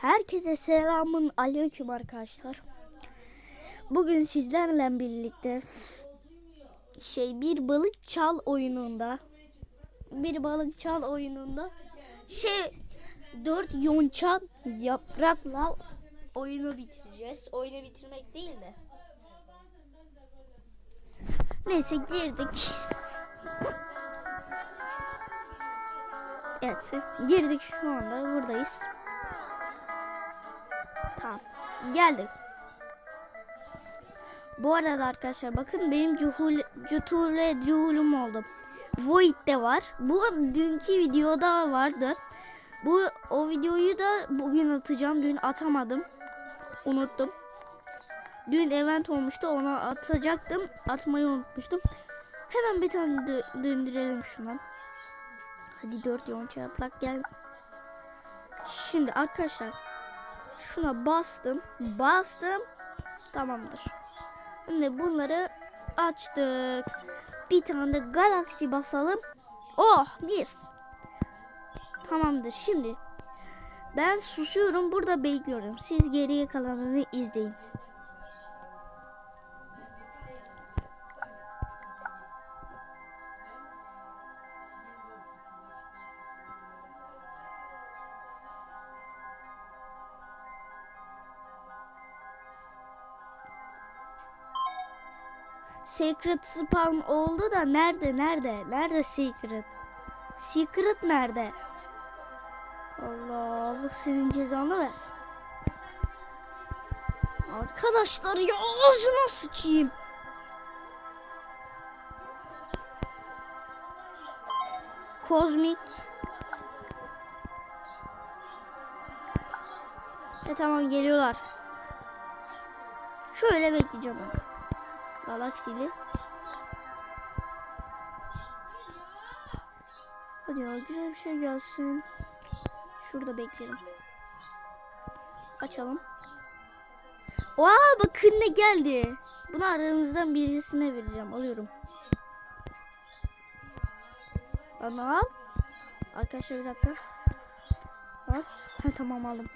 Herkese selamın aleyküm arkadaşlar. Bugün sizlerle birlikte şey bir balık çal oyununda bir balık çal oyununda şey dört yonça yaprakla oyunu bitireceğiz. Oyunu bitirmek değil de. Neyse girdik. Evet girdik şu anda buradayız. Tamam. Geldik. Bu arada arkadaşlar bakın benim cuhul, cutule cuhulum oldu. Void de var. Bu dünkü videoda vardı. Bu o videoyu da bugün atacağım. Dün atamadım. Unuttum. Dün event olmuştu. Ona atacaktım. Atmayı unutmuştum. Hemen bir tane dö- döndürelim şundan. Hadi dört yonca yaprak gel. Şimdi arkadaşlar şuna bastım. Bastım. Tamamdır. Şimdi bunları açtık. Bir tane de galaksi basalım. Oh mis. Tamamdır. Şimdi ben susuyorum. Burada bekliyorum. Siz geriye kalanını izleyin. Secret spawn oldu da nerede nerede? Nerede secret? Secret nerede? Allah Allah senin cezanı versin. Arkadaşlar ya ağzına sıçayım. Kozmik. E tamam geliyorlar. Şöyle bekleyeceğim ben. Galaksili. Hadi ya güzel bir şey gelsin. Şurada beklerim. Açalım. Aa bakın ne geldi. Bunu aranızdan birisine vereceğim. Alıyorum. Bana al. Arkadaşlar bir dakika. Al. Ha, tamam aldım.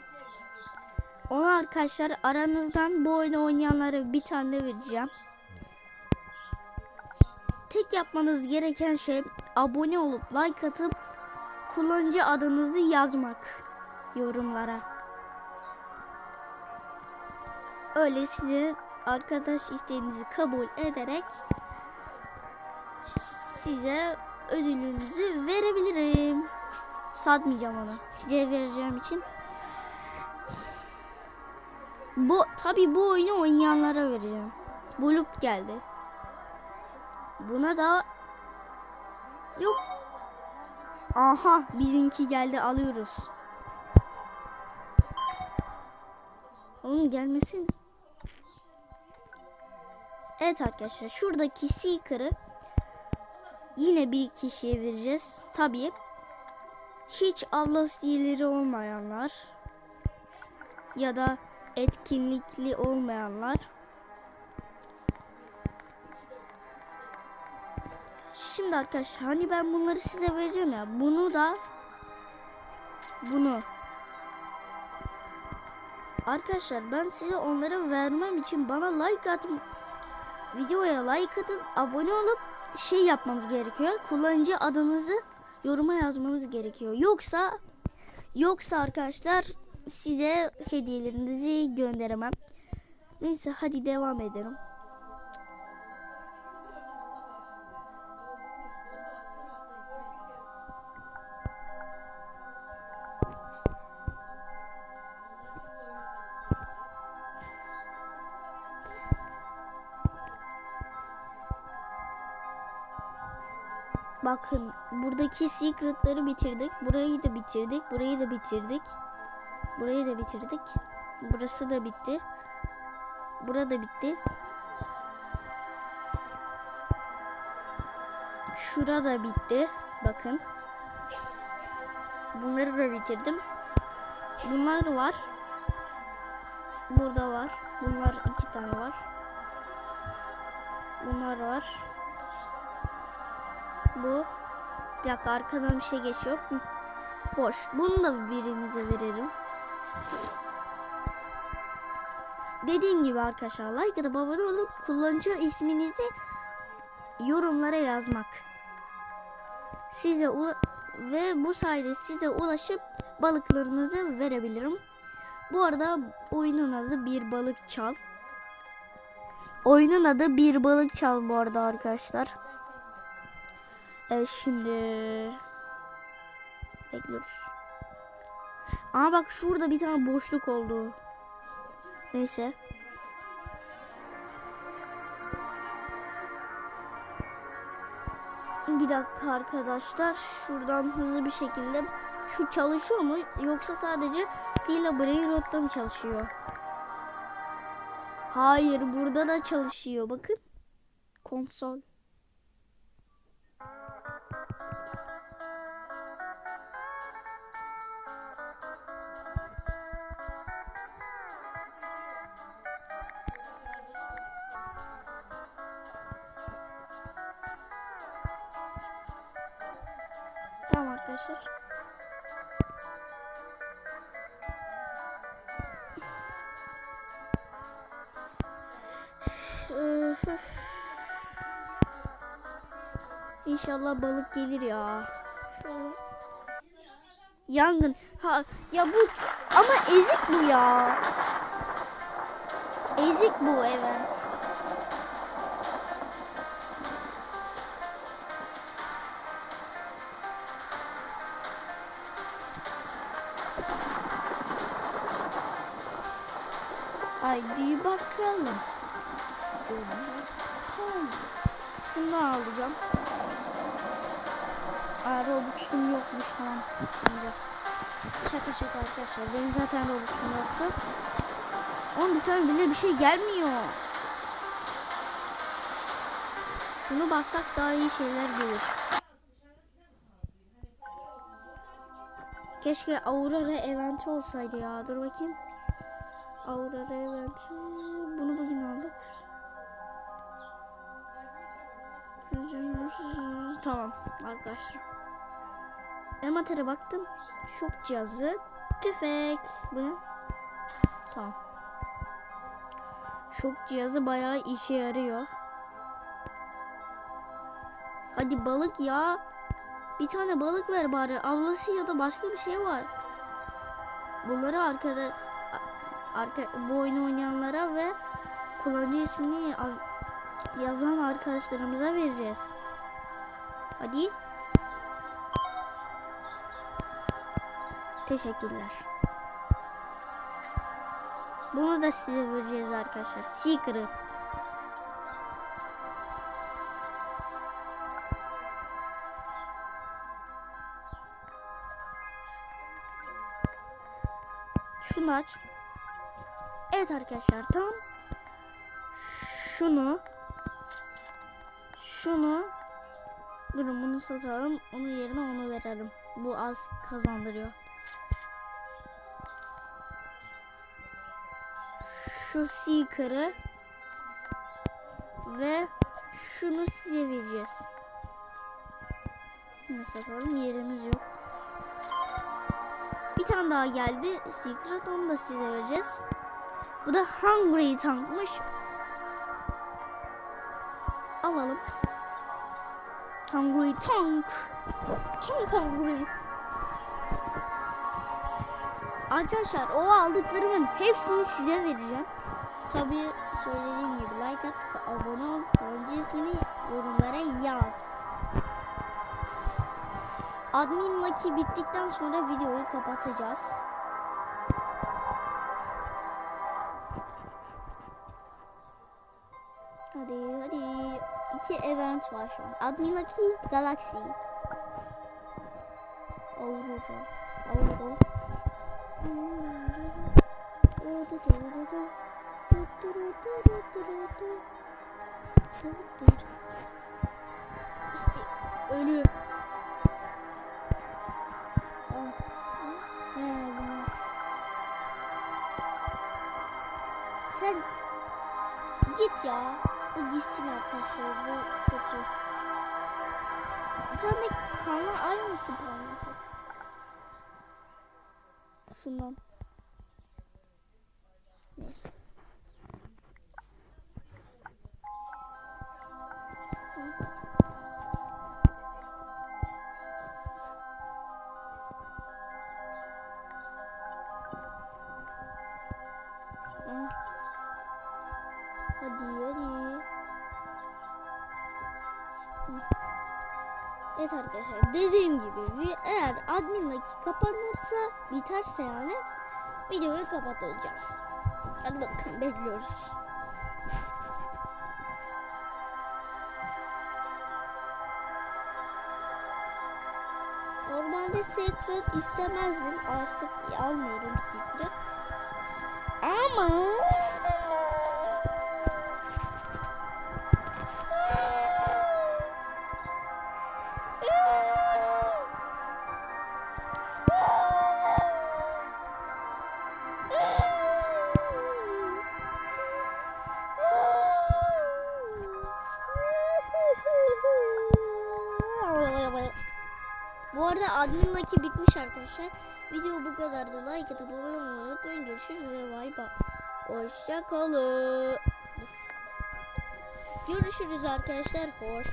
Ona arkadaşlar aranızdan bu oyunu oynayanlara bir tane vereceğim. Tek yapmanız gereken şey abone olup like atıp kullanıcı adınızı yazmak yorumlara. Öyle size arkadaş isteğinizi kabul ederek size ödülünüzü verebilirim. Satmayacağım onu. Size vereceğim için. Bu tabi bu oyunu oynayanlara vereceğim. Bulup geldi. Buna da yok. Aha bizimki geldi alıyoruz. Onun gelmesin. Evet arkadaşlar şuradaki seeker'ı yine bir kişiye vereceğiz. Tabii hiç abla stilleri olmayanlar ya da etkinlikli olmayanlar Şimdi arkadaşlar hani ben bunları size vereceğim ya. Bunu da bunu Arkadaşlar ben size onları vermem için bana like atıp videoya like atıp abone olup şey yapmanız gerekiyor. Kullanıcı adınızı yoruma yazmanız gerekiyor. Yoksa yoksa arkadaşlar size hediyelerinizi gönderemem. Neyse hadi devam edelim. Bakın buradaki secretları bitirdik. Burayı da bitirdik. Burayı da bitirdik. Burayı da bitirdik. Burası da bitti. Burada bitti. Şura da bitti. Bakın. Bunları da bitirdim. Bunlar var. Burada var. Bunlar iki tane var. Bunlar var. Bu. Bir dakika arkadan bir şey geçiyor. Boş. Bunu da birinize verelim. Dediğim gibi arkadaşlar like atıp abone olup kullanıcı isminizi yorumlara yazmak. Size ve bu sayede size ulaşıp balıklarınızı verebilirim. Bu arada oyunun adı Bir Balık Çal. Oyunun adı Bir Balık Çal bu arada arkadaşlar. Evet şimdi bekliyoruz. Ama bak şurada bir tane boşluk oldu. Neyse. Bir dakika arkadaşlar. Şuradan hızlı bir şekilde şu çalışıyor mu yoksa sadece Stila Brain Rot'ta mı çalışıyor? Hayır, burada da çalışıyor. Bakın. Konsol. Arkadaşlar. İnşallah balık gelir ya. Yangın. Ha ya bu ama ezik bu ya. Ezik bu event. Haydi bakalım. Şunu alacağım. Aa Robux'um yokmuş tamam. Alacağız. Şaka şaka arkadaşlar. Benim zaten Robux'um yoktu. Oğlum bir tane bile bir şey gelmiyor. Şunu bassak daha iyi şeyler gelir. Keşke Aurora eventi olsaydı ya. Dur bakayım. Aurora eventi. Bunu bugün aldık. Tamam arkadaşlar. Ematere baktım. Şok cihazı. Tüfek. Bu ne? Tamam. Şok cihazı bayağı işe yarıyor. Hadi balık ya. Bir tane balık ver bari. Avlası ya da başka bir şey var. Bunları arkada arka, bu oyunu oynayanlara ve kullanıcı ismini yaz- yazan arkadaşlarımıza vereceğiz. Hadi. Teşekkürler. Bunu da size vereceğiz arkadaşlar. Secret. Şunu aç. Evet arkadaşlar tam şunu şunu durun bunu satalım onun yerine onu verelim. Bu az kazandırıyor. Şu seeker'ı ve şunu size vereceğiz. Bunu satalım yerimiz yok. Bir tane daha geldi. Secret onu da size vereceğiz. Bu da Hungry tankmış. Alalım. Hungry tank. Tank hungry. Arkadaşlar o aldıklarımın hepsini size vereceğim. Tabi söylediğim gibi like at, abone ol, kullanıcı ismini yorumlara yaz. Admin maki bittikten sonra videoyu kapatacağız. Hadi hadi. İki event var şu an. Admin Galaxy. Aurora. Aurora. İşte ölü. Arkadaşlar. Bu kötü. Bir tane kanlı ay mı spawnlasak? Şundan. Evet arkadaşlar dediğim gibi eğer admin laki kapanırsa biterse yani videoyu kapatacağız. Hadi bakın bekliyoruz. Normalde secret istemezdim. Artık almıyorum secret. Ama Bu arada admin lucky bitmiş arkadaşlar. Video bu kadardı. Like atıp abone olmayı unutmayın. Görüşürüz ve bay bay. Hoşça kalın. Görüşürüz arkadaşlar. Hoş.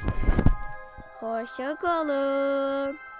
Hoşça kalın.